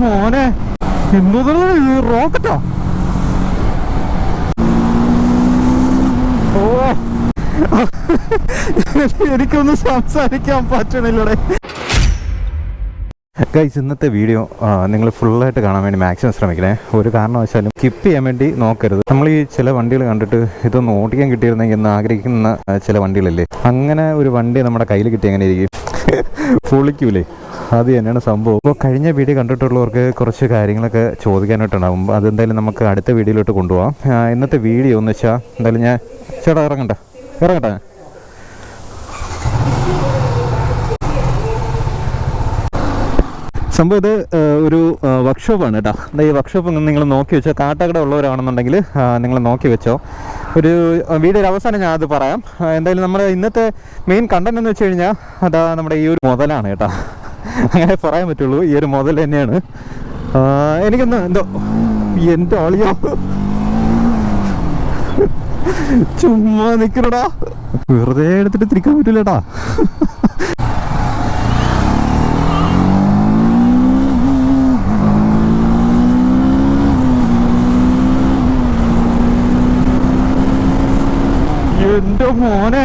മോനെ. എന്തോ റോക്കറ്റോ? ഓ. എനിക്കൊന്നും സംസാരിക്കാൻ പറ്റണില്ലടെ. ഗൈസ് ഇന്നത്തെ വീഡിയോ നിങ്ങൾ ഫുള്ളായിട്ട് കാണാൻ വേണ്ടി മാക്സിമം ശ്രമിക്കണേ. ഒരു കാരണവശാലും സ്കിപ്പ് ചെയ്യാൻ വേണ്ടി നോക്കരുത്. നമ്മൾ ഈ ചില വണ്ടികൾ കണ്ടിട്ട് ഇതൊന്ന് ഓടിക്കാൻ കിട്ടിയിരുന്നെങ്കിൽ എന്ന് ആഗ്രഹിക്കുന്ന ചില വണ്ടികളല്ലേ? അങ്ങനെ ഒരു വണ്ടി നമ്മുടെ കയ്യിൽ കിട്ടി എങ്ങനെ ഇരിക്കും പൊളിക്കൂലേ? അത് തന്നെയാണ് സംഭവം. അപ്പോൾ കഴിഞ്ഞ വീഡിയോ കണ്ടിട്ടുള്ളവർക്ക് കുറച്ച് കാര്യങ്ങളൊക്കെ ചോദിക്കാനായിട്ടുണ്ടാകും അതെന്തായാലും നമുക്ക് അടുത്ത വീഡിയോയിലോട്ട് കൊണ്ടുപോകാം ഇന്നത്തെ വീഡിയോ എന്ന് വെച്ചാൽ എന്തായാലും ഞാൻ ചേട്ടാ ഇറങ്ങണ്ട ഇറങ്ങട്ടെ. സംഭവം ഇത് ഒരു വർക്ക്ഷോപ്പാണ് കേട്ടോ. ഈ വർക്ക്ഷോപ്പ് നിങ്ങൾ നോക്കി വെച്ചോ. കാട്ടാക്കട ഉള്ളവരാണെന്നുണ്ടെങ്കിൽ നിങ്ങൾ നോക്കി വെച്ചോ. ഒരു വീഡിയോയുടെ അവസാനം ഞാനത് പറയാം. എന്തായാലും നമ്മുടെ ഇന്നത്തെ മെയിൻ കണ്ടന്റ് എന്ന് വെച്ച് കഴിഞ്ഞാൽ അതാ നമ്മുടെ ഈ ഒരു മുതലാണ് കേട്ടോ. അങ്ങനെ പറയാൻ പറ്റുള്ളൂ. ഈ ഒരു മുതൽ തന്നെയാണ്. എനിക്കൊന്ന് എന്തോ എന്റെ ആളിയോ? ചുമ്മാ നിൽക്കണടാ വെറുതെ എടുത്തിട്ട് തിരിക്കാൻ പറ്റില്ലടാ എന്റെ മോനെ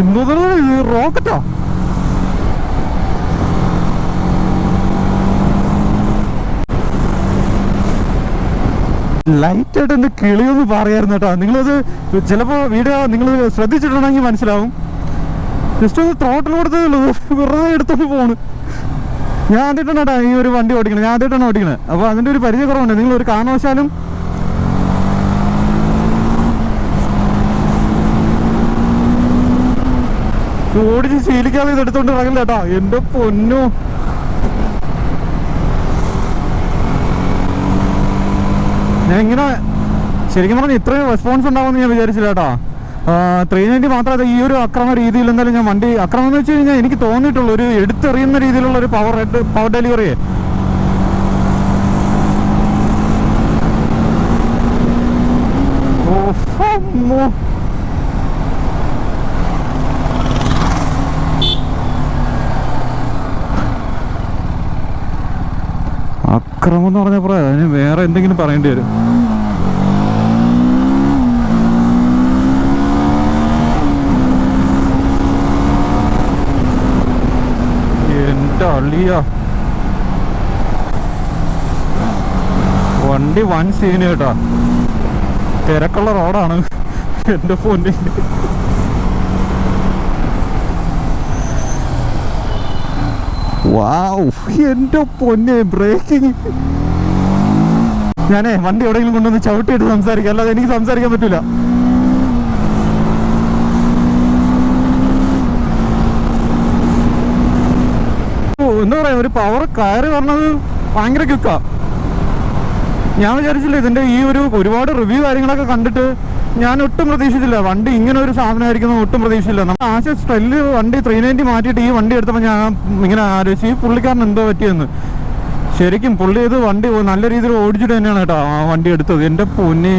എന്തോ റോക്കറ്റോ ലൈറ്റ് ആയിട്ട് എന്റെ കിളിയൊന്ന് പറയായിരുന്നു കേട്ടോ. നിങ്ങളത് ചിലപ്പോ വീഡിയോ നിങ്ങൾ ശ്രദ്ധിച്ചിട്ടുണ്ടെങ്കിൽ മനസ്സിലാവും. ജസ്റ്റ് ഒന്ന് ത്രോട്ടിൽ കൊടുത്തതേ ഉള്ളൂ. വെറുതെ എടുത്തോണ്ട് പോണ്. ഞാൻ ആദ്യമായിട്ടാണ് കേട്ടോ ഈ ഒരു വണ്ടി ഓടിക്കണത് ഞാൻ ആദ്യമായിട്ടാണ് ഓടിക്കണത് അപ്പോൾ അതിന്റെ ഒരു പരിചയക്കുറവുണ്ട്. നിങ്ങൾ ഒരു കാരണവശാലും ഓടിച്ച് ശീലിക്കാതെ ഇത് എടുത്തോണ്ട് ഇറങ്ങില്ല കേട്ടോ. എന്റെ പൊന്നു. ഞാൻ ഇങ്ങനെ ശരിക്കും പറഞ്ഞാൽ ഇത്രയും റെസ്പോൺസ് ഉണ്ടാവുമെന്ന് ഞാൻ വിചാരിച്ചില്ല കേട്ടോ. ത്രീ നയന്റി മാത്രമല്ല ഈ ഒരു അക്രമ രീതിയിൽ എന്തായാലും ഞാൻ വണ്ടി അക്രമം എന്ന് വെച്ച് കഴിഞ്ഞാൽ എനിക്ക് തോന്നിയിട്ടുള്ളൂ ഒരു എടുത്തെറിയുന്ന രീതിയിലുള്ള ഒരു പവർ പവർ ഡെലിവറി ഓ അക്രമം എന്ന് പറഞ്ഞപ്പോ അതിന് വേറെ എന്തെങ്കിലും പറയേണ്ടി വരും. എന്റെ അള്ളിയ വണ്ടി വൻ സീന് കേട്ടാ. തിരക്കുള്ള റോഡാണ് എന്റെ പൊന്നി. വാവ് എന്റെ പൊന്നെ ബ്രേക്കിംഗ് ഞാനേ വണ്ടി എവിടെയെങ്കിലും കൊണ്ടുവന്ന് ചവിട്ടിയിട്ട് സംസാരിക്കാം. അല്ലാതെ എനിക്ക് സംസാരിക്കാൻ പറ്റൂല. ഓ, എന്താ പറയാ ഒരു പവർ കയറി പറഞ്ഞത് ഭയങ്കര ക്യുക്കാ. ഞാൻ വിചാരിച്ചില്ല ഇതിന്റെ ഈ ഒരു ഒരുപാട് റിവ്യൂ കാര്യങ്ങളൊക്കെ കണ്ടിട്ട് ഞാൻ ഒട്ടും പ്രതീക്ഷിച്ചില്ല. വണ്ടി ഇങ്ങനെ ഒരു സാധനമായിരിക്കും ഒട്ടും പ്രതീക്ഷിച്ചില്ല. നമ്മൾ ആശ സ്ട്രെല്ല് വണ്ടി ത്രീ നയന്റി മാറ്റിയിട്ട് ഈ വണ്ടി എടുത്തപ്പോൾ ഞാൻ ഇങ്ങനെ ആലോചിച്ച് ഈ പുള്ളിക്കാരൻ എന്തോ പറ്റിയെന്ന്? ശരിക്കും പുള്ളി ഇത് വണ്ടി നല്ല രീതിയിൽ ഓടിച്ചിട്ട് തന്നെയാണ് കേട്ടോ ആ വണ്ടി എടുത്തത്. എന്റെ പൊന്നെ.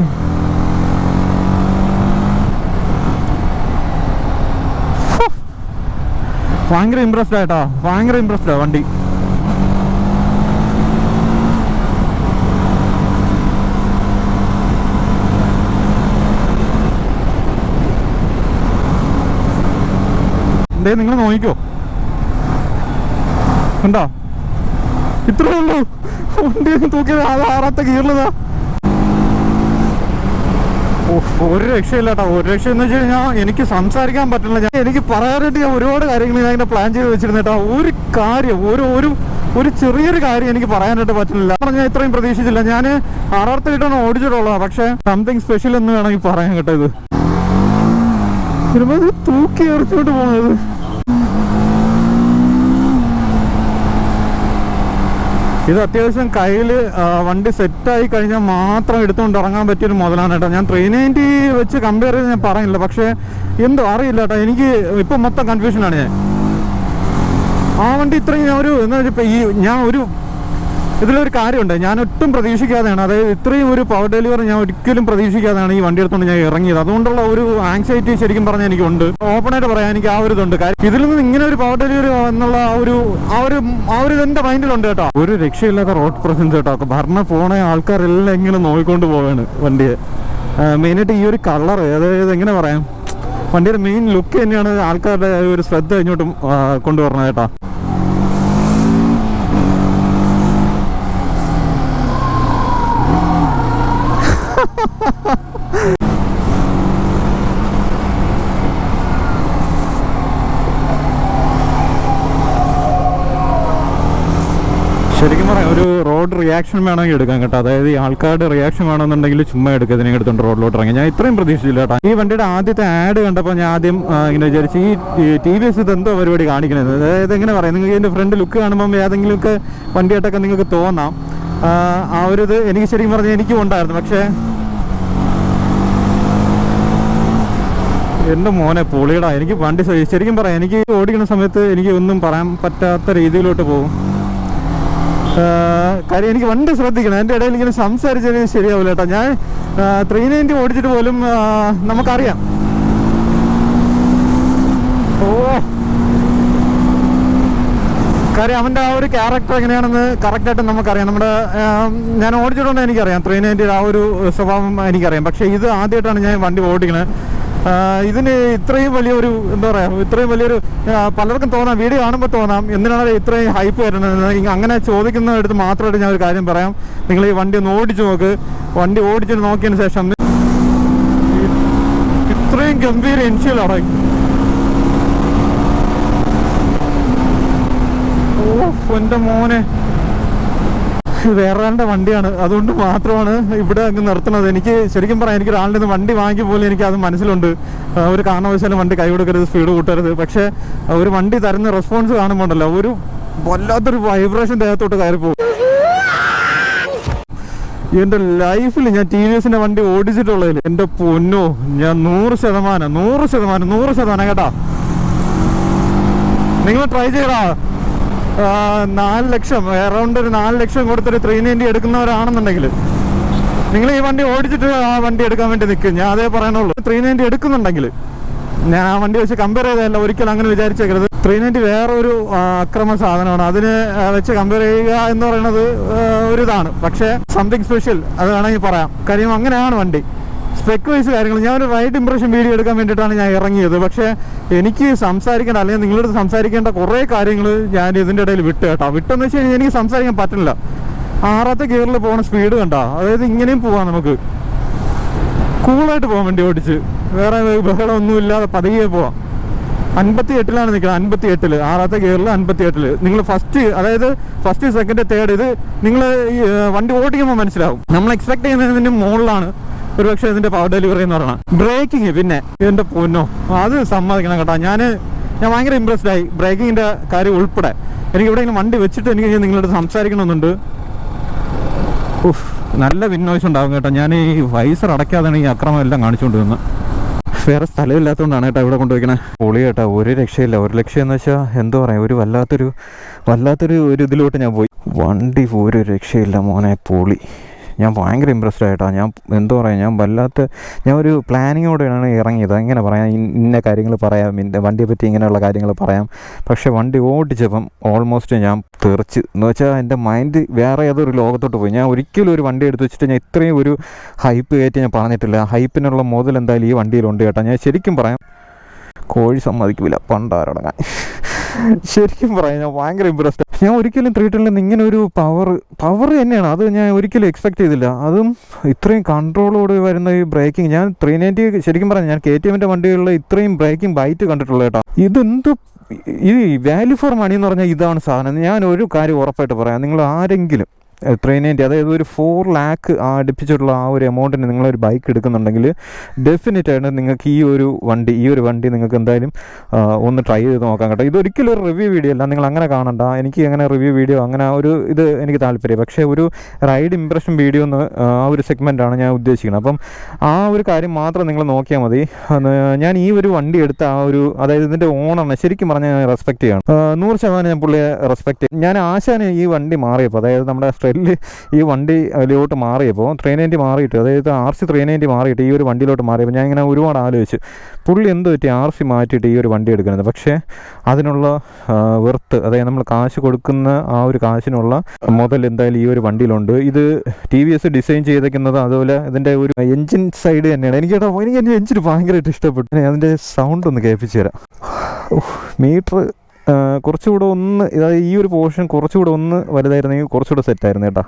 ഭയങ്കര ഇമ്പ്രസ്ഡ് ആയിട്ടാ ഭയങ്കര ഇമ്പ്രസ്ഡാ വണ്ടി. എന്തേ നിങ്ങൾ നോക്കിക്കോ. കണ്ടോ? ഇത്രേ ഉള്ളൂ. വണ്ടി അത് ആറാത്ത ഗീറിലതാ ഒരു രക്ഷയില്ല കേട്ടോ ഒരു രക്ഷ എന്ന് വെച്ച് കഴിഞ്ഞാൽ എനിക്ക് സംസാരിക്കാൻ പറ്റില്ല. ഞാൻ എനിക്ക് പറയാനായിട്ട് ഞാൻ ഒരുപാട് കാര്യങ്ങൾ ഞാൻ ഇങ്ങനെ പ്ലാൻ ചെയ്ത് വെച്ചിരുന്നു കേട്ടോ ഒരു കാര്യം ഒരു ഒരു ഒരു ചെറിയൊരു കാര്യം എനിക്ക് പറയാനായിട്ട് പറ്റുന്നില്ല. ഞാൻ ഇത്രയും പ്രതീക്ഷിച്ചില്ല. ഞാൻ ആറാർത്ത് ഓടിച്ചിട്ടുള്ളത് ഓടിച്ചിട്ടുള്ളതാ. പക്ഷെ സംതിങ് സ്പെഷ്യൽ എന്ന് വേണമെങ്കിൽ പറയാൻ കേട്ടോ ഇത്. ചിലപ്പോൾ ഇത് തൂക്കി എറിച്ചോട്ട് പോകുന്നത് ഇത് അത്യാവശ്യം കയ്യിൽ വണ്ടി സെറ്റായി കഴിഞ്ഞാൽ മാത്രം എടുത്തുകൊണ്ട് ഇറങ്ങാൻ പറ്റിയൊരു മുതലാണ് കേട്ടോ. ഞാൻ ത്രീ നയന്റി വെച്ച് കമ്പയർ ചെയ്ത് ഞാൻ പറയുന്നില്ല പക്ഷേ എന്തോ അറിയില്ല കേട്ടോ. എനിക്ക് ഇപ്പം മൊത്തം കൺഫ്യൂഷനാണ് ഞാൻ. ആ വണ്ടി ഇത്രയും ഞാൻ ഒരു എന്താ വെച്ചാൽ ഈ ഞാൻ ഒരു ഇതിലൊരു കാര്യമുണ്ട്. ഞാൻ ഒട്ടും പ്രതീക്ഷിക്കാതെയാണ്. അതായത് ഇത്രയും ഒരു പവർ ഡെലിവറി ഞാൻ ഒരിക്കലും പ്രതീക്ഷിക്കാതെയാണ് ഈ വണ്ടി എടുത്തുകൊണ്ട് ഞാൻ ഇറങ്ങിയത്. അതുകൊണ്ടുള്ള ഒരു ആങ്സൈറ്റി ശരിക്കും പറഞ്ഞാൽ എനിക്കുണ്ട്. ഓപ്പണായിട്ട് പറയാൻ എനിക്ക് ആ ഒരു ഇതുണ്ട്. കാര്യം ഇതിൽ നിന്ന് ഇങ്ങനെ ഒരു പവർ ഡെലിവറി എന്നുള്ള ആ ഒരു ആ ഒരു ആ ഒരു എന്റെ മൈൻഡിലുണ്ട് കേട്ടോ. ഒരു രക്ഷയില്ലാത്ത റോഡ് പ്രസൻസ് കേട്ടോ. ഭരണ പോണ ആൾക്കാരെല്ലാം ഇങ്ങനെ നോക്കിക്കൊണ്ട് പോവാണ് വണ്ടിയെ. മെയിനായിട്ട് ഈ ഒരു കളർ അതായത് എങ്ങനെ പറയാം? വണ്ടിയുടെ മെയിൻ ലുക്ക് തന്നെയാണ് ആൾക്കാരുടെ ഒരു ശ്രദ്ധ ഇങ്ങോട്ടും ആ, കൊണ്ടുവരണത് കേട്ടോ. ശരിക്കും പറയാം ഒരു റോഡ് റിയാക്ഷൻ വേണമെങ്കിൽ എടുക്കാം കേട്ടോ. അതായത് ഈ ആൾക്കാരുടെ റിയാക്ഷൻ വേണമെന്നുണ്ടെങ്കിൽ ചുമ്മാ എടുക്കുക ഇതിനെ എടുത്തോണ്ട് റോഡിലോട്ട് ഇറങ്ങി. ഞാൻ ഇത്രയും പ്രതീക്ഷിച്ചില്ല കേട്ടോ. ഈ വണ്ടിയുടെ ആദ്യത്തെ ആഡ് കണ്ടപ്പോൾ ഞാൻ ആദ്യം ഇങ്ങനെ വിചാരിച്ചു ഈ ടി വി എസ് ഇത് എന്തോ പരിപാടി കാണിക്കണത്. അതായത് എങ്ങനെ പറയാം? നിങ്ങൾക്ക് ഇതിന്റെ ഫ്രണ്ട് ലുക്ക് കാണുമ്പോൾ ഏതെങ്കിലുമൊക്കെ വണ്ടിയായിട്ടൊക്കെ നിങ്ങൾക്ക് തോന്നാം. ആ, ഒരു ഇത് എനിക്ക് ശരിക്കും പറഞ്ഞാൽ എനിക്കും ഉണ്ടായിരുന്നു. പക്ഷേ എന്റെ മോനെ പൊളിയടാ എനിക്ക് വണ്ടി ശരിക്കും പറയാം എനിക്ക് ഓടിക്കുന്ന സമയത്ത് എനിക്ക് ഒന്നും പറയാൻ പറ്റാത്ത രീതിയിലോട്ട് പോകും. കാര്യം എനിക്ക് വണ്ടി ശ്രദ്ധിക്കണം എന്റെ ഇടയിൽ ഇങ്ങനെ സംസാരിച്ചത് ശരിയാവില്ല കേട്ടോ. ഞാൻ ത്രീ നയന്റി ഓടിച്ചിട്ട് പോലും നമുക്കറിയാം ഓ കാര്യം അവന്റെ ആ ഒരു ക്യാരക്ടർ എങ്ങനെയാണെന്ന് കറക്റ്റായിട്ട് നമുക്കറിയാം. നമ്മുടെ ഞാൻ ഓടിച്ചിട്ടുണ്ട് എനിക്കറിയാം. ത്രീ നയന്റിയുടെ ആ ഒരു സ്വഭാവം എനിക്കറിയാം. പക്ഷേ ഇത് ആദ്യമായിട്ടാണ് ഞാൻ വണ്ടി ഓടിക്കുന്നത് ഇതിന് ഇത്രയും വലിയൊരു എന്താ പറയുക ഇത്രയും വലിയൊരു പലർക്കും തോന്നാം വീഡിയോ കാണുമ്പോൾ തോന്നാം. എന്തിനാണ് ഇത്രയും ഹൈപ്പ് വരുന്നത്? അങ്ങനെ ചോദിക്കുന്ന അടുത്ത് മാത്രമായിട്ട് ഞാൻ ഒരു കാര്യം പറയാം. നിങ്ങൾ ഈ വണ്ടി ഒന്ന് ഓടിച്ചു നോക്ക്. വണ്ടി ഓടിച്ചിട്ട് നോക്കിയതിന് ശേഷം ഇത്രയും ഗംഭീര ഇൻഷ്യലാണ് ഓ എന്റെ മോനെ. വേറെ ആളുടെ വണ്ടിയാണ്. അതുകൊണ്ട് മാത്രമാണ് ഇവിടെ അങ്ങ് നിർത്തുന്നത്. എനിക്ക് ശരിക്കും പറയാം എനിക്ക് ഒരാളുടെ നിന്ന് വണ്ടി വാങ്ങി പോലും എനിക്ക് അത് മനസ്സിലുണ്ട്. ഒരു കാരണവശാലും വണ്ടി കൈ കൊടുക്കരുത് സ്പീഡ് കൂട്ടരുത്. പക്ഷേ ഒരു വണ്ടി തരുന്ന റെസ്പോൺസ് കാണുമ്പോണ്ടല്ലോ ഒരു വല്ലാത്തൊരു വൈബ്രേഷൻ ദേഹത്തോട്ട് കയറി പോകും എന്റെ ലൈഫിൽ ഞാൻ ടി വി എസിന്റെ വണ്ടി ഓടിച്ചിട്ടുള്ളതിൽ എന്റെ പൊന്നോ ഞാൻ നൂറ് ശതമാനം നൂറ് ശതമാനം നൂറ് ശതമാനം കേട്ടാ. നിങ്ങൾ ട്രൈ ചെയ്യടാ. നാല് ലക്ഷം അറൗണ്ട് ഒരു നാല് ലക്ഷം കൊടുത്തൊരു ത്രീ നയന്റി എടുക്കുന്നവരാണെന്നുണ്ടെങ്കിൽ നിങ്ങൾ ഈ വണ്ടി ഓടിച്ചിട്ട് ആ വണ്ടി എടുക്കാൻ വേണ്ടി നിൽക്കും ഞാൻ അതേ പറയണുള്ളൂ. ത്രീ നയന്റി എടുക്കുന്നുണ്ടെങ്കിൽ ഞാൻ ആ വണ്ടി വെച്ച് കമ്പയർ ചെയ്തതല്ല ഒരിക്കലും അങ്ങനെ വിചാരിച്ചേക്കരുത്. ത്രീ നയന്റി വേറൊരു അക്രമ സാധനമാണ്. അതിന് വെച്ച് കമ്പയർ ചെയ്യുക എന്ന് പറയുന്നത് ഒരു ഇതാണ് പക്ഷേ സംതിങ് സ്പെഷ്യൽ അത് വേണമെങ്കിൽ പറയാം. കാര്യം അങ്ങനെയാണ് വണ്ടി. സ്പെക്ക് വൈസ് കാര്യങ്ങൾ. ഞാൻ ഒരു റൈറ്റ് ഇംപ്രഷൻ വീഡിയോ എടുക്കാൻ വേണ്ടിയിട്ടാണ് ഞാൻ ഇറങ്ങിയത്. പക്ഷേ എനിക്ക് സംസാരിക്കേണ്ട അല്ലെങ്കിൽ നിങ്ങളോട് സംസാരിക്കേണ്ട കുറേ കാര്യങ്ങൾ ഞാൻ ഇതിന്റെ ഇടയിൽ വിട്ട് കേട്ടോ. വിട്ടെന്ന് വെച്ച് കഴിഞ്ഞാൽ എനിക്ക് സംസാരിക്കാൻ പറ്റില്ല. ആറാത്ത ഗിയറിൽ പോകുന്ന സ്പീഡ് കണ്ടോ. അതായത് ഇങ്ങനെയും പോവാം നമുക്ക്. കൂളായിട്ട് പോകാൻ വേണ്ടി ഓടിച്ച്. വേറെ ബഹളം ഒന്നും ഇല്ലാതെ പതിയെ പോവാം. അൻപത്തി എട്ടിലാണ് നിൽക്കുന്നത് അൻപത്തി എട്ടിൽ ആറാമത്തെ ഗിയറിൽ അൻപത്തി എട്ടിൽ നിങ്ങൾ ഫസ്റ്റ് അതായത് ഫസ്റ്റ് സെക്കൻഡ് തേർഡ് ഇത് നിങ്ങൾ വണ്ടി ഓടിക്കുമ്പോൾ മനസ്സിലാവും. നമ്മൾ എക്സ്പെക്ട് ചെയ്യുന്നതിന് മുകളിലാണ് ഒരുപക്ഷെ ഇതിന്റെ പവർ ഡെലിവറി എന്ന് പറഞ്ഞാൽ ബ്രേക്കിംഗ് പിന്നെ ഇതിന്റെ പൊന്നോ. അത് സമ്മതിക്കണം കേട്ടോ. ഞാൻ ഞാൻ ഭയങ്കര ഇമ്പ്രസ്ഡ് ആയി. ബ്രേക്കിങ്ങിന്റെ കാര്യം ഉൾപ്പെടെ. എനിക്ക് ഇങ്ങനെ വണ്ടി വെച്ചിട്ട് എനിക്ക് നിങ്ങളോട് സംസാരിക്കണമെന്നുണ്ട്. ഉഫ് നല്ല വിന്നോയ്സ് ഉണ്ടാകും കേട്ടോ. ഞാൻ ഈ വൈസർ അടയ്ക്കാതെയാണ് ഈ അക്രമം എല്ലാം കാണിച്ചുകൊണ്ട് വന്നത് വേറെ സ്ഥലമില്ലാത്തതുകൊണ്ടാണ് കേട്ടോ ഇവിടെ കൊണ്ടുപോയിക്കണേ. പൊളി കേട്ടോ. ഒരു രക്ഷയില്ല. ഒരു ലക്ഷ്യം എന്ന് വെച്ചാൽ എന്തോ പറയാം. ഒരു വല്ലാത്തൊരു വല്ലാത്തൊരു ഒരു ഇതിലോട്ട് ഞാൻ പോയി. വണ്ടി ഒരു രക്ഷയില്ല മോനെ. പൊളി. ഞാൻ ഭയങ്കര ഇമ്പ്രസ്ഡ് ആയിട്ടാണ് ഞാൻ എന്തോ പറയാം ഞാൻ വല്ലാത്ത ഞാൻ ഒരു പ്ലാനിങ്ങോടെയാണ് ഇറങ്ങിയത്. എങ്ങനെ പറയാം ഇന്ന- ഇന്ന കാര്യങ്ങൾ പറയാം ഇന്ന വണ്ടിയെ പറ്റി ഇങ്ങനെയുള്ള കാര്യങ്ങൾ പറയാം. പക്ഷേ വണ്ടി ഓടിച്ചപ്പം ഓൾമോസ്റ്റ് ഞാൻ തെറിച്ച് എന്ന് വെച്ചാൽ എന്റെ മൈൻഡ് വേറെ ഏതൊരു ലോകത്തോട്ട് പോയി. ഞാൻ ഒരിക്കലും ഒരു വണ്ടി എടുത്ത് വെച്ചിട്ട് ഞാൻ ഇത്രയും ഒരു ഹൈപ്പ് കയറ്റി ഞാൻ പറഞ്ഞിട്ടില്ല. ഹൈപ്പിനുള്ള മുതൽ എന്തായാലും ഈ വണ്ടിയിലുണ്ട് കേട്ടോ. ഞാൻ ശരിക്കും പറയാം കോഴി സമ്മതിക്കില്ല പണ്ടാരടങ്ങാൻ. ശരിക്കും പറയാം ഞാൻ ഭയങ്കര ഇമ്പ്രസ്ഡ് ഞാൻ ഒരിക്കലും ത്രീ നിന്ന് ഇങ്ങനെ ഒരു പവർ പവർ തന്നെയാണ്. അത് ഞാൻ ഒരിക്കലും എക്സ്പെക്ട് ചെയ്തില്ല. അതും ഇത്രയും കൺട്രോളോട് വരുന്ന ഈ ബ്രേക്കിംഗ് ഞാൻ ത്രീ നയന്റി ശരിക്കും പറഞ്ഞു ഞാൻ കെ ടി എമ്മിന്റെ വണ്ടികളിൽ ഇത്രയും ബ്രേക്കിംഗ് ബൈറ്റ് കണ്ടിട്ടുള്ളൂ കേട്ടോ. ഇതെന്ത് ഈ വാല്യൂ ഫോർ മണി എന്ന് പറഞ്ഞാൽ ഇതാണ് സാധനം. ഞാൻ ഒരു കാര്യം ഉറപ്പായിട്ട് പറയാം. നിങ്ങൾ ആരെങ്കിലും ത്രീ നയന്റി അതായത് ഒരു ഫോർ ലാക്ക് അടുപ്പിച്ചിട്ടുള്ള ആ ഒരു എമൗണ്ടിന് നിങ്ങളൊരു ബൈക്ക് എടുക്കുന്നുണ്ടെങ്കിൽ ഡെഫിനറ്റായിട്ട് നിങ്ങൾക്ക് ഈ ഒരു വണ്ടി ഈ ഒരു വണ്ടി നിങ്ങൾക്ക് എന്തായാലും ഒന്ന് ട്രൈ ചെയ്ത് നോക്കാൻ കേട്ടോ. ഇതൊരിക്കലും ഒരു റിവ്യൂ വീഡിയോ അല്ല. നിങ്ങൾ അങ്ങനെ കാണണ്ട. എനിക്ക് അങ്ങനെ റിവ്യൂ വീഡിയോ അങ്ങനെ ആ ഒരു ഇത് എനിക്ക് താല്പര്യം പക്ഷേ ഒരു റൈഡ് ഇംപ്രഷൻ വീഡിയോ എന്ന് ആ ഒരു സെഗ്മെന്റാണ് ഞാൻ ഉദ്ദേശിക്കുന്നത്. അപ്പം ആ ഒരു കാര്യം മാത്രം നിങ്ങൾ നോക്കിയാൽ മതി. ഞാൻ ഈ ഒരു വണ്ടി എടുത്ത ആ ഒരു അതായത് ഇതിന്റെ ഓണറിനെ ശരിക്കും പറഞ്ഞാൽ ഞാൻ റെസ്പെക്റ്റ് ചെയ്യണം. നൂറ് ശതമാനം ഞാൻ പുള്ളിയെ റെസ്പെക്റ്റ് ഞാൻ ആശാന് ഈ വണ്ടി മാറിയപ്പോൾ അതായത് നമ്മുടെ സ്ട്രേറ്റ് ഈ വണ്ടി അതിലോട്ട് മാറിയപ്പോൾ ത്രീ നയന്റി മാറിയിട്ട് അതായത് ആർ സി ത്രീ നയന്റി മാറിയിട്ട് ഈ ഒരു വണ്ടിയിലോട്ട് മാറിയപ്പോൾ ഞാൻ ഇങ്ങനെ ഒരുപാട് ആലോചിച്ചു പുള്ളി എന്ത് പറ്റി ആർ സി മാറ്റിയിട്ട് ഈ ഒരു വണ്ടി എടുക്കുന്നത്? പക്ഷേ അതിനുള്ള വെർത്ത് അതായത് നമ്മൾ കാശ് കൊടുക്കുന്ന ആ ഒരു കാശിനുള്ള മുതൽ എന്തായാലും ഈ ഒരു വണ്ടിയിലുണ്ട്. ഇത് ടി വി എസ് ഡിസൈൻ ചെയ്തേക്കുന്നത് അതുപോലെ ഇതിന്റെ ഒരു എഞ്ചിൻ സൈഡ് തന്നെയാണ്. എനിക്ക് എനിക്ക് എന്റെ എൻജിൻ ഭയങ്കരമായിട്ട് ഇഷ്ടപ്പെട്ടു. അതിന്റെ സൗണ്ട് ഒന്ന് കേൾപ്പിച്ചു തരാം. മീറ്റർ കുറച്ചുകൂടെ ഒന്ന് അതായത് ഈ ഒരു പോർഷൻ കുറച്ചുകൂടെ ഒന്ന് വലുതായിരുന്നെങ്കിൽ കുറച്ചുകൂടെ സെറ്റായിരുന്നു കേട്ടോ.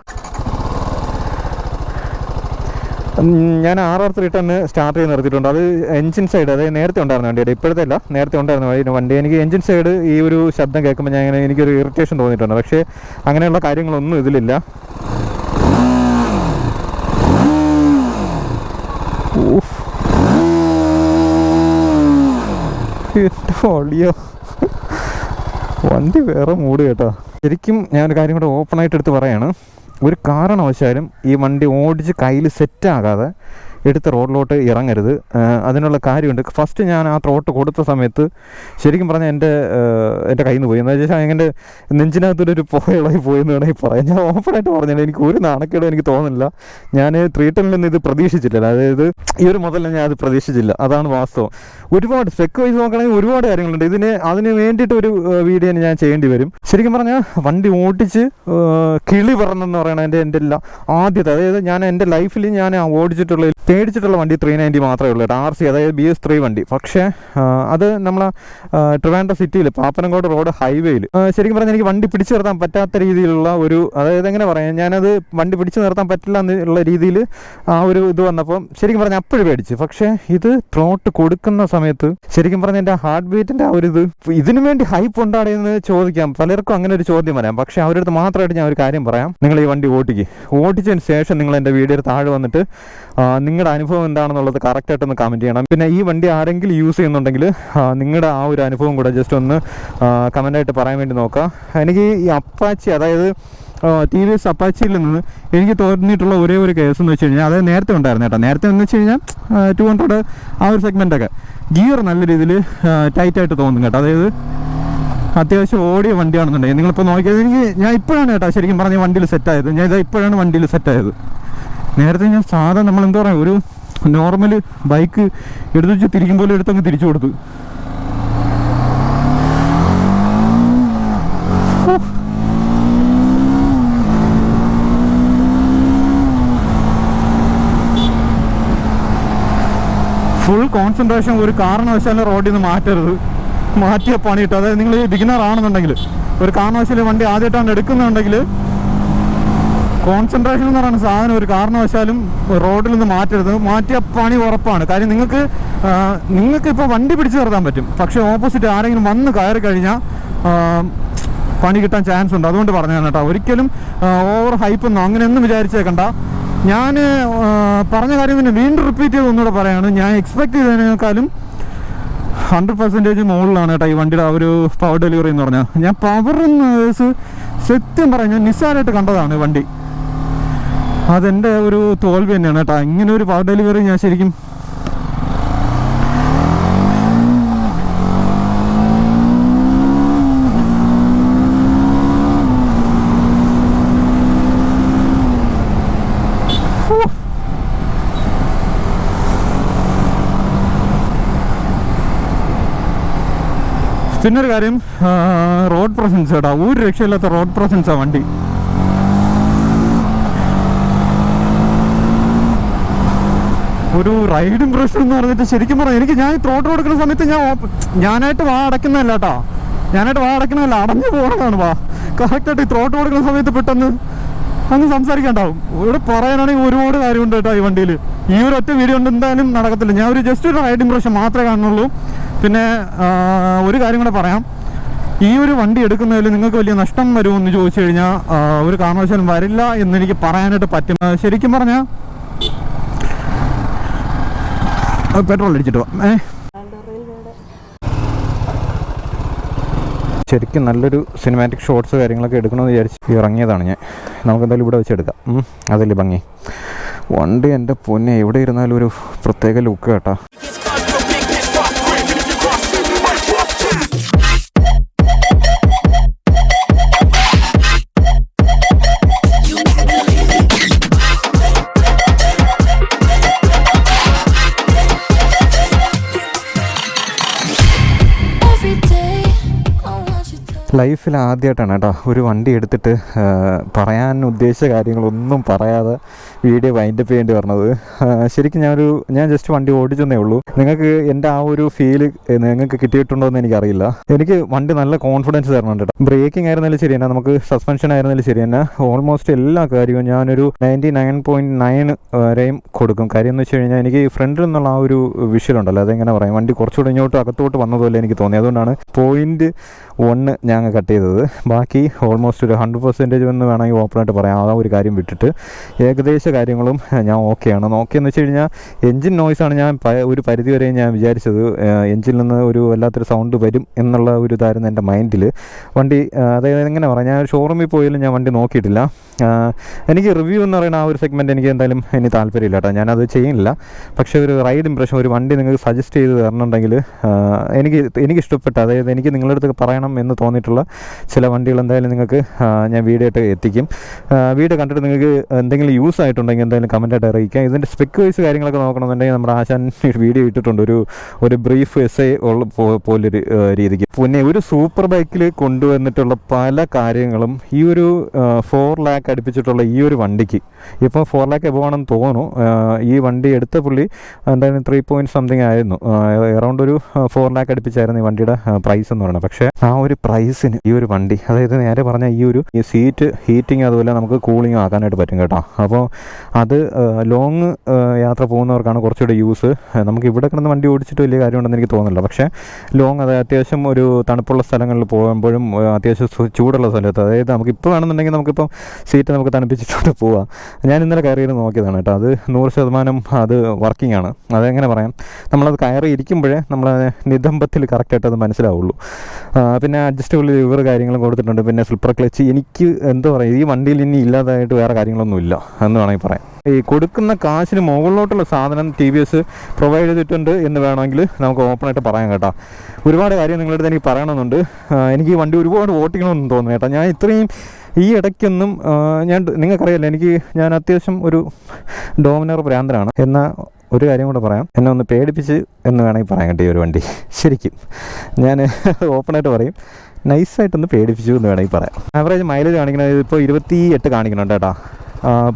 ഞാൻ ആർ ആർ ത്രീ ടെന്ന് സ്റ്റാർട്ട് ചെയ്ത് നിർത്തിയിട്ടുണ്ട്. അത് എഞ്ചിൻ സൈഡ് അതായത് നേരത്തെ ഉണ്ടായിരുന്ന വണ്ടിയുടെ. ഇപ്പോഴത്തെ അല്ല നേരത്തെ ഉണ്ടായിരുന്ന വണ്ടി വണ്ടി എനിക്ക് എഞ്ചിൻ സൈഡ് ഈ ഒരു ശബ്ദം കേൾക്കുമ്പോൾ ഞാൻ ഇങ്ങനെ എനിക്കൊരു ഇറിറ്റേഷൻ തോന്നിയിട്ടുണ്ട്. പക്ഷേ അങ്ങനെയുള്ള കാര്യങ്ങളൊന്നും ഇതിലില്ല. ഓഫ് ഒളിയോ വണ്ടി വേറെ മൂട് കേട്ടോ. ശരിക്കും ഞാനൊരു കാര്യം കൂടെ ഓപ്പണായിട്ട് എടുത്ത് പറയാണ്. ഒരു കാരണവശാലും ഈ വണ്ടി ഓടിച്ച് കയ്യിൽ സെറ്റാകാതെ എടുത്ത് റോഡിലോട്ട് ഇറങ്ങരുത്. അതിനുള്ള കാര്യമുണ്ട്. ഫസ്റ്റ് ഞാൻ ആ ത്രോട്ട് കൊടുത്ത സമയത്ത് ശരിക്കും പറഞ്ഞാൽ എന്റെ എന്റെ കയ്യിൽ നിന്ന് പോയി. എന്താ വെച്ചാൽ എന്റെ നെഞ്ചിനകത്തൊരു പോയളായി പോയി എന്ന് വേണമെങ്കിൽ പറയാം. ഞാൻ ഓപ്പണായിട്ട് പറഞ്ഞില്ല. എനിക്ക് ഒരു നാണക്കേടും എനിക്ക് തോന്നുന്നില്ല. ഞാൻ ത്രീ ടെന്നിൽ നിന്ന് ഇത് പ്രതീക്ഷിച്ചില്ല അതായത് ഈ ഒരു മുതൽ ഞാൻ അത് പ്രതീക്ഷിച്ചില്ല. അതാണ് വാസ്തവം. ഒരുപാട് സ്പെക്ക് വൈസ് നോക്കുകയാണെങ്കിൽ ഒരുപാട് കാര്യങ്ങളുണ്ട്. ഇതിന് അതിന് വേണ്ടിയിട്ട് ഒരു വീഡിയോ ഞാൻ ചെയ്യേണ്ടി വരും. ശരിക്കും പറഞ്ഞാൽ വണ്ടി ഓടിച്ച് കിളി പറന്നെന്ന് പറയണത് എന്റെ എന്റെ ആദ്യത്തെ അതായത് ഞാൻ എന്റെ ലൈഫിൽ ഞാൻ ഓടിച്ചിട്ടുള്ള പേടിച്ചിട്ടുള്ള വണ്ടി ത്രീ നയന്റി മാത്രമേ ഉള്ളൂ കേട്ടോ. ആർ സി അതായത് ബി എസ് ത്രീ വണ്ടി. പക്ഷേ അത് നമ്മളെ ട്രിവാൻഡ്രം സിറ്റിയിൽ പാപ്പനംകോട് റോഡ് ഹൈവേയിൽ ശരിക്കും പറഞ്ഞാൽ എനിക്ക് വണ്ടി പിടിച്ചു നിർത്താൻ പറ്റാത്ത രീതിയിലുള്ള ഒരു അതായത് എങ്ങനെ പറയാം ഞാനത് വണ്ടി പിടിച്ചു നിർത്താൻ പറ്റില്ല എന്നുള്ള രീതിയിൽ ആ ഒരു ഇത് വന്നപ്പോൾ ശരിക്കും പറഞ്ഞാൽ അപ്പോഴും പേടിച്ച്. പക്ഷേ ഇത് ത്രോട്ട് കൊടുക്കുന്ന സമയത്ത് ശരിക്കും പറഞ്ഞാൽ എന്റെ ഹാർട്ട് ബീറ്റിന്റെ ആ ഒരു ഇത് ഇതിനു വേണ്ടി ഹൈപ്പ് ഉണ്ടാടെയെന്ന് ചോദിക്കാം. പലർക്കും അങ്ങനെ ഒരു ചോദ്യം പറയാം പക്ഷേ അവരുടെ അടുത്ത് മാത്രമായിട്ട് ഞാൻ ഒരു കാര്യം പറയാം. നിങ്ങൾ ഈ വണ്ടി ഓട്ടിക്ക്. ഓടിച്ചതിന് ശേഷം നിങ്ങൾ എന്റെ വീഡിയോ താഴെ വന്നിട്ട് ആ, നിങ്ങളുടെ അനുഭവം എന്താണെന്നുള്ളത് കറക്റ്റായിട്ട് ഒന്ന് കമന്റ് ചെയ്യണം. പിന്നെ ഈ വണ്ടി ആരെങ്കിലും യൂസ് ചെയ്യുന്നുണ്ടെങ്കിൽ നിങ്ങളുടെ ആ ഒരു അനുഭവം കൂടെ ജസ്റ്റ് ഒന്ന് കമന്റായിട്ട് പറയാൻ വേണ്ടി നോക്കാം. എനിക്ക് ഈ അപ്പാച്ചി അതായത് ടി വി എസ് അപ്പാച്ചിയിൽ നിന്ന് എനിക്ക് തോന്നിയിട്ടുള്ള ഒരേ ഒരു കേസ് എന്ന് വെച്ച് കഴിഞ്ഞാൽ അതായത് നേരത്തെ ഉണ്ടായിരുന്നു കേട്ടോ. നേരത്തെ എന്ന് വെച്ച് കഴിഞ്ഞാൽ ടു ഹൺഡ്രഡ് ആ ഒരു സെഗ്മെന്റൊക്കെ ഗിയർ നല്ല രീതിയിൽ ടൈറ്റായിട്ട് തോന്നും കേട്ടോ. അതായത് അത്യാവശ്യം ഓടിയ വണ്ടിയാണെന്നുണ്ടെങ്കിൽ നിങ്ങളിപ്പോൾ നോക്കിയത് എനിക്ക് ഞാൻ ഇപ്പോഴാണ് കേട്ടോ ശരിക്കും പറഞ്ഞ വണ്ടിയിൽ സെറ്റായത് ഞാൻ ഇതാ ഇപ്പോഴാണ് വണ്ടിയിൽ സെറ്റായത് നേരത്തെ ഞാൻ സാധാ നമ്മൾ എന്താ പറയുക ഒരു നോർമൽ ബൈക്ക് എടുത്തു വെച്ച് തിരിക്കും പോലെ എടുത്തങ്ങ് തിരിച്ചു കൊടുത്തു. ഫുൾ കോൺസെൻട്രേഷൻ ഒരു കാരണവശാലും റോഡിൽ നിന്ന് മാറ്റരുത്. മാറ്റിയ പണി കിട്ടും. അതായത് നിങ്ങൾ ഈ ബിഗിനർ ആണെന്നുണ്ടെങ്കിൽ ഒരു കാരണവശാലും വണ്ടി ആദ്യമായിട്ടാണ് എടുക്കുന്നുണ്ടെങ്കിൽ കോൺസെൻട്രേഷൻ എന്ന് പറയുന്ന സാധനം ഒരു കാരണവശാലും റോഡിൽ നിന്ന് മാറ്റരുത്. മാറ്റിയ പണി ഉറപ്പാണ്. കാര്യം നിങ്ങൾക്ക് നിങ്ങൾക്ക് ഇപ്പോൾ വണ്ടി പിടിച്ചു നിർത്താൻ പറ്റും. പക്ഷേ ഓപ്പോസിറ്റ് ആരെങ്കിലും വന്ന് കയറി കഴിഞ്ഞാൽ പണി കിട്ടാൻ ചാൻസ് ഉണ്ട്. അതുകൊണ്ട് പറഞ്ഞു കേട്ടോ. ഒരിക്കലും ഓവർ ഹൈപ്പ് ഒന്നും അങ്ങനെയൊന്നും വിചാരിച്ചേക്കണ്ട. ഞാൻ പറഞ്ഞ കാര്യം തന്നെ വീണ്ടും റിപ്പീറ്റ് ചെയ്ത് ഒന്നുകൂടെ പറയാണ്. ഞാൻ എക്സ്പെക്ട് ചെയ്തതിനേക്കാളും ഹൺഡ്രഡ് പെർസെന്റേജ് മുകളിലാണ് കേട്ടോ ഈ വണ്ടിയുടെ ആ ഒരു പവർ ഡെലിവറി എന്ന് പറഞ്ഞാൽ ഞാൻ പവർ സത്യം പറയാം ഞാൻ നിസ്സാരമായിട്ട് കണ്ടതാണ് വണ്ടി. അതെന്റെ ഒരു തോൽവി തന്നെയാണ് കേട്ടോ. ഇങ്ങനെ ഒരു പവർ ഡെലിവറി ഞാൻ ശരിക്കും പിന്നൊരു കാര്യം റോഡ് പ്രസൻസ് കേട്ടോ. ഒരു രക്ഷയില്ലാത്ത റോഡ് പ്രസൻസാണ് വണ്ടി. ഒരു റൈഡ് ഇംപ്രഷൻ എന്ന് പറഞ്ഞിട്ട് ശരിക്കും പറഞ്ഞു എനിക്ക് ഞാൻ ത്രോട്ട് കൊടുക്കുന്ന സമയത്ത് ഞാൻ ഞാനായിട്ട് വാ അടയ്ക്കുന്നതല്ല കേട്ടോ ഞാനായിട്ട് വാ അടയ്ക്കുന്നതല്ല അടഞ്ഞു പോകണതാണ് വാ. കറക്റ്റായിട്ട് ഈ ത്രോട്ട് കൊടുക്കുന്ന സമയത്ത് പെട്ടെന്ന് അങ്ങ് സംസാരിക്കണ്ടാവും. ഇവിടെ പറയാനാണെങ്കിൽ ഒരുപാട് കാര്യമുണ്ട് കേട്ടോ ഈ വണ്ടിയിൽ ഈ ഒരു ഒറ്റ വീഡിയോ ഉണ്ട് എന്തായാലും നടക്കത്തില്ല. ഞാൻ ഒരു ജസ്റ്റ് ഒരു റൈഡ് ഇംപ്രഷൻ മാത്രമേ കാണുള്ളൂ പിന്നെ ഒരു കാര്യം കൂടെ പറയാം. ഈ ഒരു വണ്ടി എടുക്കുന്നതിൽ നിങ്ങൾക്ക് വലിയ നഷ്ടം വരുമോ എന്ന് ചോദിച്ചു കഴിഞ്ഞാൽ ഒരു കാരണവശാലും വരില്ല എന്ന് എനിക്ക് പറയാനായിട്ട് പറ്റും. ശരിക്കും പറഞ്ഞാൽ പെട്രോൾ അടിച്ചിട്ട് പോവാം ഏ? ശരിക്കും നല്ലൊരു സിനിമാറ്റിക് ഷോട്ട്സ് കാര്യങ്ങളൊക്കെ എടുക്കണമെന്ന് വിചാരിച്ച് ഇറങ്ങിയതാണ് ഞാൻ. നമുക്കെന്തായാലും ഇവിടെ വെച്ചെടുക്കാം അതല്ലേ ഭംഗി. വണ്ടി എന്റെ പൊന്നെ എവിടെ ഇരുന്നാലും ഒരു പ്രത്യേക ലുക്ക് കേട്ടാ ലൈഫിൽ ആദ്യമായിട്ടാണ് കേട്ടോ ഒരു വണ്ടി എടുത്തിട്ട് പറയാൻ ഉദ്ദേശിച്ച കാര്യങ്ങളൊന്നും പറയാതെ വീഡിയോ വൈൻഡപ്പ് ചെയ്യേണ്ടി പറഞ്ഞത് ശരിക്കും ഞാനൊരു ഞാൻ ജസ്റ്റ് വണ്ടി ഓടിച്ചെന്നേ ഉള്ളൂ. നിങ്ങൾക്ക് എന്റെ ആ ഒരു ഫീൽ നിങ്ങൾക്ക് കിട്ടിയിട്ടുണ്ടോ എന്ന് എനിക്കറിയില്ല. എനിക്ക് വണ്ടി നല്ല കോൺഫിഡൻസ് തരണം കേട്ടോ ബ്രേക്കിംഗ് ആയിരുന്നാലും ശരി തന്നെ നമുക്ക് സസ്പെൻഷൻ ആയിരുന്നാലും ശരി തന്നെ. ഓൾമോസ്റ്റ് എല്ലാ കാര്യവും ഞാനൊരു നയന്റി നയൻ പോയിന്റ് നയൻ വരെയും കൊടുക്കും. കാര്യം എന്ന് വെച്ച് കഴിഞ്ഞാൽ എനിക്ക് ഫ്രണ്ടിൽ നിന്നുള്ള ആ ഒരു വിഷ്വൽ ഉണ്ടല്ലോ അതെങ്ങനെ പറയാം? വണ്ടി കുറച്ചുകൂടെ ഇങ്ങോട്ട് അകത്തോട്ട് വന്നതുപോലെ എനിക്ക് തോന്നി. അതുകൊണ്ടാണ് പോയിന്റ് ഒന്ന് ഞാൻ കട്ട് ചെയ്തത്. ബാക്കി ഓൾമോസ്റ്റ് ഒരു ഹൺഡ്രഡ് പെർസെന്റേജ് എന്ന് വേണമെങ്കിൽ ഓപ്പണായിട്ട് പറയാം. ആ ഒരു കാര്യം വിട്ടിട്ട്. ഏകദേശ കാര്യങ്ങളും ഞാൻ ഓക്കെയാണ് ഓക്കെ എന്ന് വെച്ച് കഴിഞ്ഞാൽ എൻജിൻ നോയ്സാണ് ഞാൻ ഒരു പരിധി വരെ ഞാൻ വിചാരിച്ചത്. എൻജിനിൽ നിന്ന് ഒരു വല്ലാത്തൊരു സൗണ്ട് വരും എന്നുള്ള ഒരു ഇതായിരുന്നു എന്റെ മൈൻഡിൽ വണ്ടി അതായത് എങ്ങനെ പറയാം ഞാൻ ഷോറൂമിൽ പോയാലും ഞാൻ വണ്ടി നോക്കിയിട്ടില്ല. എനിക്ക് റിവ്യൂ എന്ന് പറയുന്ന ആ ഒരു സെഗ്മെന്റ് എനിക്ക് എന്തായാലും ഇനി താല്പര്യമില്ല കേട്ടോ. ഞാനത് ചെയ്യുന്നില്ല. പക്ഷേ ഒരു റൈഡ് ഇംപ്രഷൻ ഒരു വണ്ടി നിങ്ങൾക്ക് സജസ്റ്റ് ചെയ്ത് തരണമെന്നുണ്ടെങ്കിൽ എനിക്ക് എനിക്ക് ഇഷ്ടപ്പെട്ട അതായത് എനിക്ക് നിങ്ങളുടെ അടുത്ത് പറയണം എന്ന് തോന്നിയിട്ടുള്ള ചില വണ്ടികൾ എന്തായാലും നിങ്ങൾക്ക് ഞാൻ വീഡിയോ ആയിട്ട് എത്തിക്കും വീഡിയോ കണ്ടിട്ട് നിങ്ങൾക്ക് എന്തെങ്കിലും യൂസ് ആയിട്ടുണ്ടെങ്കിൽ എന്തായാലും കമന്റായിട്ട് അറിയിക്കാം. ഇതിന്റെ സ്പെക്ക് വൈസ് കാര്യങ്ങളൊക്കെ നോക്കണമെന്നുണ്ടെങ്കിൽ നമ്മുടെ ആശാൻ വീഡിയോ ഇട്ടിട്ടുണ്ട്. ഒരു ഒരു ബ്രീഫ് എസ് എ ഉള്ള പോലൊരു രീതിക്ക്. പിന്നെ ഒരു സൂപ്പർ ബൈക്കിൽ കൊണ്ടുവന്നിട്ടുള്ള പല കാര്യങ്ങളും ഈ ഒരു ഫോർ ലാക്ക് അടുപ്പിച്ചിട്ടുള്ള ഈ ഒരു വണ്ടിക്ക്. ഇപ്പോൾ ഫോർ ലാക്ക് എബോ ആണെന്ന് തോന്നുന്നു ഈ വണ്ടി എടുത്ത പുള്ളി എന്തായാലും ത്രീ പോയിന്റ് സംതിങ് ആയിരുന്നു. എറൗണ്ട് ഒരു ഫോർ ലാക്ക് അടുപ്പിച്ചായിരുന്നു ഈ വണ്ടിയുടെ പ്രൈസ് എന്ന് പറയുന്നത്. പക്ഷേ ആ ഒരു പ്രൈസിന് ഈ ഒരു വണ്ടി അതായത് നേരെ പറഞ്ഞ ഈ ഒരു സീറ്റ് ഹീറ്റിംഗ് അതുപോലെ നമുക്ക് കൂളിംഗ് ആക്കാനായിട്ട് പറ്റും കേട്ടോ. അപ്പോൾ അത് ലോങ് യാത്ര പോകുന്നവർക്കാണ് കുറച്ചുകൂടി യൂസ് നമുക്ക് ഇവിടെ കിടന്ന് വണ്ടി ഓടിച്ചിട്ട് വലിയ കാര്യമുണ്ടെന്ന് എനിക്ക് തോന്നുന്നില്ല. പക്ഷേ ലോങ് അത് അത്യാവശ്യം ഒരു തണുപ്പുള്ള സ്ഥലങ്ങളിൽ പോകുമ്പോഴും അത്യാവശ്യം ചൂടുള്ള സ്ഥലത്ത് അതായത് നമുക്ക് ഇപ്പോൾ വേണമെന്നുണ്ടെങ്കിൽ നമുക്കിപ്പം സീറ്റ് നമുക്ക് തണുപ്പിച്ചിട്ടുണ്ട് പോവാം. ഞാൻ ഇന്നലെ കയറിയത് നോക്കിയതാണ് കേട്ടോ. അത് നൂറ് ശതമാനം അത് വർക്കിംഗ് ആണ്. അതെങ്ങനെ പറയാം? നമ്മളത് കയറി ഇരിക്കുമ്പോഴേ നമ്മൾ നിതംബത്തിൽ കറക്റ്റായിട്ട് അത് മനസ്സിലാവുള്ളൂ. പിന്നെ അഡ്ജസ്റ്റബിൾ ലിവർ കാര്യങ്ങളും കൊടുത്തിട്ടുണ്ട്. പിന്നെ സ്ലിപ്പർ ക്ലച്ച് എനിക്ക് എന്താ പറയുക ഈ വണ്ടിയിൽ ഇനി ഇല്ലാതായിട്ട് വേറെ കാര്യങ്ങളൊന്നും ഇല്ല എന്ന് വേണമെങ്കിൽ പറയാം. ഈ കൊടുക്കുന്ന കാശിന് മുകളിലോട്ടുള്ള സാധനം ടി വി എസ് പ്രൊവൈഡ് ചെയ്തിട്ടുണ്ട് എന്ന് വേണമെങ്കിൽ നമുക്ക് ഓപ്പണായിട്ട് പറയാം കേട്ടോ. ഒരുപാട് കാര്യം നിങ്ങളുടെ അടുത്ത് എനിക്ക് പറയണമെന്നുണ്ട്. എനിക്ക് ഈ വണ്ടി ഒരുപാട് ഓട്ടിക്കണമെന്ന് തോന്നുന്നു കേട്ടോ. ഞാൻ ഇത്രയും ഈ ഇടയ്ക്കൊന്നും ഞാൻ നിങ്ങൾക്കറിയാലോ എനിക്ക് ഞാൻ അത്യാവശ്യം ഒരു ഡോമിനർ ഭ്രാന്തനാണ് എന്നാൽ ഒരു കാര്യം കൂടെ പറയാം. എന്നെ ഒന്ന് പേടിപ്പിച്ച് എന്ന് വേണമെങ്കിൽ പറയാൻ കേട്ടോ ഈ ഒരു വണ്ടി. ശരിക്കും. ഞാൻ ഓപ്പണായിട്ട് പറയും. നൈസായിട്ടൊന്ന് പേടിപ്പിച്ചു എന്ന് വേണമെങ്കിൽ പറയാം. ആവറേജ് മൈലേജ് കാണിക്കുന്നത് ഇപ്പോൾ ഇരുപത്തി എട്ട് കാണിക്കുന്നുണ്ട് കേട്ടോ.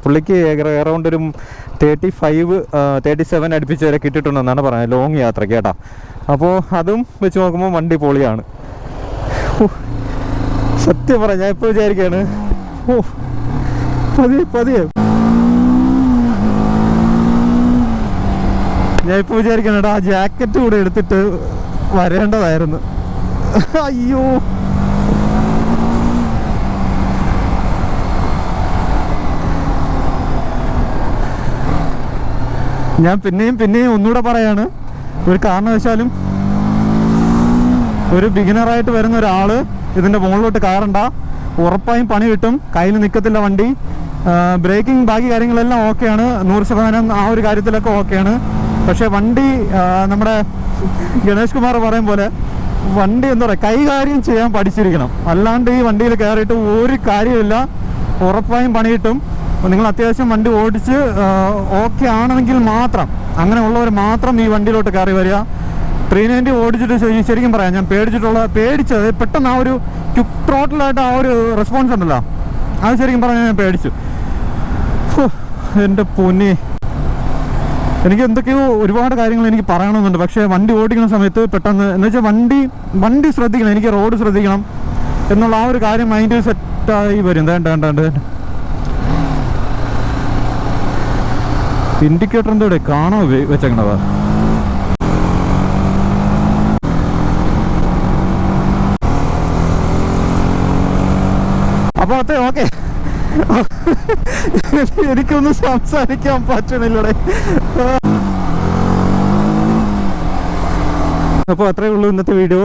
പുള്ളിക്ക് എറൗണ്ട് ഒരു തേർട്ടി ഫൈവ് തേർട്ടി സെവൻ അടുപ്പിച്ച് വരെ കിട്ടിയിട്ടുണ്ടെന്നാണ് പറയുന്നത് ലോങ് യാത്രയ്ക്ക് കേട്ടോ. അപ്പോൾ അതും വെച്ച് നോക്കുമ്പോൾ വണ്ടി പൊളിയാണ്. സത്യം പറ ഞാൻ ഇപ്പോൾ വിചാരിക്കുകയാണ് ഓ പതിയെ പതിയെ. ഞാൻ ഇപ്പോൾ വിചാരിക്കണം ആ ജാക്കറ്റ് കൂടെ എടുത്തിട്ട് വരേണ്ടതായിരുന്നു. അയ്യോ. ഞാൻ പിന്നെയും പിന്നെയും ഒന്നുകൂടെ പറയാണ് ഒരു കാരണവശാലും ഒരു ബിഗിനറായിട്ട് വരുന്ന ഒരാൾ ഇതിന്റെ മുകളിലോട്ട് കയറണ്ട. ഉറപ്പായും പണി കിട്ടും. കയ്യിൽ നിൽക്കത്തില്ല വണ്ടി. ബ്രേക്കിംഗ് ബാക്കി കാര്യങ്ങളെല്ലാം ഓക്കെയാണ്. നൂറ് ശതമാനം ആ ഒരു കാര്യത്തിലൊക്കെ ഓക്കെയാണ്. പക്ഷേ വണ്ടി നമ്മുടെ ഗണേഷ് കുമാർ പറയും പോലെ വണ്ടി എന്താ പറയുക കൈകാര്യം ചെയ്യാൻ പഠിച്ചിരിക്കണം. അല്ലാണ്ട് ഈ വണ്ടിയിൽ കയറിയിട്ട് ഒരു കാര്യമില്ല ഉറപ്പായും പണി കിട്ടും. നിങ്ങൾ അത്യാവശ്യം വണ്ടി ഓടിച്ച് ഓക്കെ ആണെങ്കിൽ മാത്രം അങ്ങനെയുള്ളവർ മാത്രം ഈ വണ്ടിയിലോട്ട് കയറി വരിക. ത്രീ നയന്റി ഓടിച്ചിട്ട് ശരി- ശരിക്കും പറയാം. ഞാൻ പേടിച്ചിട്ടുള്ള പേടിച്ചത് പെട്ടെന്ന് ആ ഒരു ക്യുക്ക് ത്രോട്ടിലായിട്ട് ആ ഒരു റെസ്പോൺസ് ഉണ്ടല്ലോ. അത് ശരിക്കും പറഞ്ഞാൽ ഞാൻ പേടിച്ചു. എന്റെ പൊന്നി. എനിക്ക് എന്തൊക്കെയോ ഒരുപാട് കാര്യങ്ങൾ എനിക്ക് പറയണമെന്നുണ്ട്. പക്ഷേ വണ്ടി ഓടിക്കുന്ന സമയത്ത് പെട്ടെന്ന് എന്ന് വെച്ചാൽ വണ്ടി വണ്ടി ശ്രദ്ധിക്കണം. എനിക്ക് റോഡ് ശ്രദ്ധിക്കണം എന്നുള്ള ആ ഒരു കാര്യം മൈൻഡിൽ സെറ്റായി വരും. വേണ്ട വേണ്ട വേണ്ട എന്തോ ഇവിടെ കാണോ വെച്ചേക്കണവാ അപ്പൊ അതെ ഓക്കെ. എനിക്കൊന്നും സംസാരിക്കാൻ പറ്റണില്ലടെ അപ്പോൾ അത്രേ ഉള്ളൂ ഇന്നത്തെ വീഡിയോ.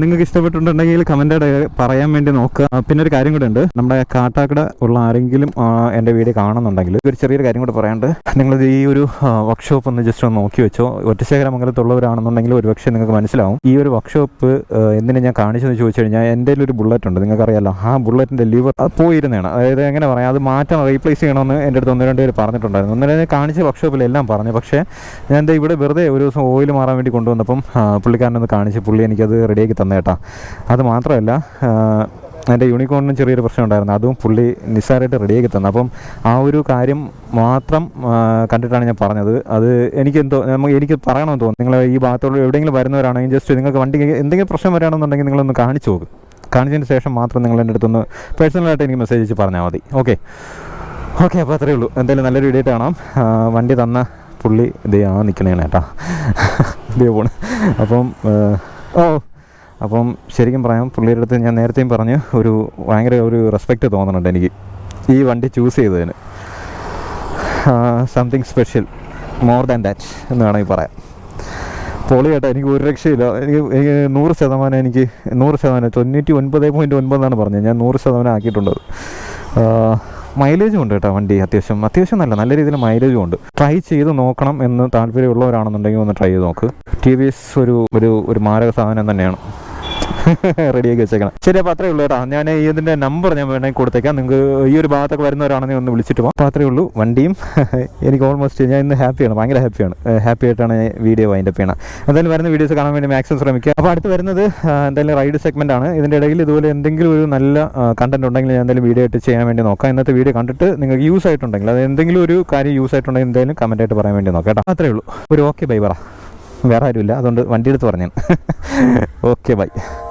നിങ്ങൾക്ക് ഇഷ്ടപ്പെട്ടിട്ടുണ്ടെങ്കിൽ കമന്റ് പറയാൻ വേണ്ടി നോക്കുക. പിന്നെ ഒരു കാര്യം കൂടെ ഉണ്ട് നമ്മുടെ കാട്ടാക്കട ഉള്ള ആരെങ്കിലും എന്റെ വീഡിയോ കാണുന്നുണ്ടെങ്കിൽ ഒരു ചെറിയൊരു കാര്യം കൂടെ പറയാണ്ട് നിങ്ങൾ ഈ ഒരു വർക്ക്ഷോപ്പ് ഒന്ന് ജസ്റ്റ് ഒന്ന് നോക്കി വെച്ചോ. ഒറ്റശേഖരമംഗലത്തുള്ളവരാണെന്നുണ്ടെങ്കിൽ ഒരുപക്ഷെ നിങ്ങൾക്ക് മനസ്സിലാവും. ഈ ഒരു വർക്ക്ഷോപ്പ് എന്തിനു ഞാൻ കാണിച്ചെന്ന് ചോദിച്ചു കഴിഞ്ഞാൽ എന്റെ ഒരു ബുള്ളറ്റ് ഉണ്ട്. നിങ്ങൾക്കറിയാലോ ആ ബുള്ളറ്റിന്റെ ലിവർ പോയിരുന്നതാണ്. അതായത് എങ്ങനെ പറയാം അത് മാറ്റം റീപ്ലേസ് ചെയ്യണമെന്ന് എന്റെ അടുത്ത് ഒന്ന് രണ്ട് പേര് പറഞ്ഞിട്ടുണ്ടായിരുന്നു. ഒന്നിനെ കാണിച്ച വർക്ക്ഷോപ്പിലെല്ലാം പറഞ്ഞു. പക്ഷേ ഞാൻ ഇവിടെ വെറുതെ ഒരു ദിവസം ഓയിൽ മാറാൻ വേണ്ടി കൊണ്ടുവന്നപ്പം പുള്ളിക്കാരൻ പുള്ളിക്കാരനൊന്ന് കാണിച്ച് പുള്ളി എനിക്കത് റെഡിയാക്കി തന്നേട്ടാ അത് മാത്രമല്ല എന്റെ യൂണിക്കോണിനും ചെറിയൊരു പ്രശ്നം ഉണ്ടായിരുന്നു. അതും പുള്ളി നിസ്സാരമായിട്ട് റെഡിയാക്കി തന്നു. അപ്പം ആ ഒരു കാര്യം മാത്രം കണ്ടിട്ടാണ് ഞാൻ പറഞ്ഞത്. അത് എനിക്ക് എന്തോ നമുക്ക് എനിക്ക് പറയണമെന്ന് തോന്നുന്നു. നിങ്ങൾ ഈ ഭാഗത്തോട് എവിടെയെങ്കിലും വരുന്നവരാണെങ്കിൽ ജസ്റ്റ് നിങ്ങൾക്ക് വണ്ടി എന്തെങ്കിലും പ്രശ്നം വരികയാണെന്നുണ്ടെങ്കിൽ നിങ്ങളൊന്ന് കാണിച്ചു നോക്കും. കാണിച്ചതിന് ശേഷം മാത്രം നിങ്ങൾ എന്റെ അടുത്തൊന്ന് പേഴ്സണലായിട്ട് എനിക്ക് മെസ്സേജ് പറഞ്ഞാൽ മതി. ഓക്കെ ഓക്കെ അപ്പോൾ അത്രയേ ഉള്ളൂ. എന്തായാലും നല്ലൊരു വീഡിയോ കാണാം. വണ്ടി തന്ന പുള്ളി ഇതേ ആ നിൽക്കണേണ് കേട്ടാ. ഇതേ പോണ്. അപ്പം ഓ അപ്പം ശരിക്കും പറയാം പുള്ളിയുടെ അടുത്ത് ഞാൻ നേരത്തെയും പറഞ്ഞു ഒരു ഭയങ്കര ഒരു റെസ്പെക്റ്റ് തോന്നുന്നുണ്ട് എനിക്ക് ഈ വണ്ടി ചൂസ് ചെയ്തതിന്. Something special more than that എന്ന് വേണമെങ്കിൽ പറയാം. പൊളി കേട്ടോ എനിക്ക് ഒരു രക്ഷയില്ല. എനിക്ക് എനിക്ക് നൂറ് ശതമാനം എനിക്ക് നൂറ് ശതമാനം തൊണ്ണൂറ്റി ഒൻപത് പോയിന്റ് ഒൻപതെന്നാണ് പറഞ്ഞത്. ഞാൻ നൂറ് ശതമാനം ആക്കിയിട്ടുണ്ട് മൈലേജും ഉണ്ട് കേട്ടോ വണ്ടി. അത്യാവശ്യം അത്യാവശ്യം നല്ല നല്ല രീതിയിൽ മൈലേജും ഉണ്ട്. ട്രൈ ചെയ്ത് നോക്കണം എന്ന് താല്പര്യമുള്ളവരാണെന്നുണ്ടെങ്കിൽ ഒന്ന് ട്രൈ ചെയ്ത് നോക്ക്. ടി വി എസ് ഒരു ഒരു ഒരു മാരക സാധനം തന്നെയാണ്. റെഡിയാക്കി വെച്ചേക്കണം. ശരി അപ്പോൾ അത്രേ ഉള്ളൂ കേട്ടോ. ഞാൻ ഈ നമ്പർ ഞാൻ വേണമെങ്കിൽ കൊടുത്തേക്കാം. നിങ്ങൾക്ക് ഈ ഒരു ഭാഗത്തൊക്കെ വരുന്നവരാണെങ്കിൽ ഒന്ന് വിളിച്ചിട്ട് പോകാം അപ്പോൾ അത്രേ ഉള്ളൂ വണ്ടിയും. എനിക്ക് ഓൾമോസ്റ്റ് ഞാൻ ഇന്ന് ഹാപ്പിയാണ് ഭയങ്കര ഹാപ്പിയാണ് ഹാപ്പി ആയിട്ടാണ് വീഡിയോ അപ്പ് ചെയ്യണം എന്തായാലും വരുന്ന വീഡിയോസ് കാണാൻ വേണ്ടി മാക്സിമം ശ്രമിക്കുക. അപ്പോൾ അടുത്ത് വരുന്നത് എന്തായാലും റൈഡ് സെഗ്മെന്റ് ആണ്. ഇതിന്റെ ഇടയിൽ ഇതുപോലെ എന്തെങ്കിലും ഒരു നല്ല കണ്ടന്റ് ഉണ്ടെങ്കിൽ ഞാൻ എന്തായാലും വീഡിയോ ആയിട്ട് ചെയ്യാൻ വേണ്ടി നോക്കാം. ഇന്നത്തെ വീഡിയോ കണ്ടിട്ട് നിങ്ങൾക്ക് യൂസ് ആയിട്ടുണ്ടെങ്കിൽ അത് എന്തെങ്കിലും ഒരു കാര്യം യൂസ് ആയിട്ടുണ്ടെങ്കിൽ എന്തായാലും കമന്റ് ആയിട്ട് പറയാൻ വേണ്ടി നോക്കാം കേട്ടോ. അത്രേ ഉള്ളൂ. ഒരു ഓക്കെ ബൈ പറ. വേറെ ആരുമില്ല. അതുകൊണ്ട് വണ്ടി എടുത്ത് പറഞ്ഞു ഓക്കെ ബൈ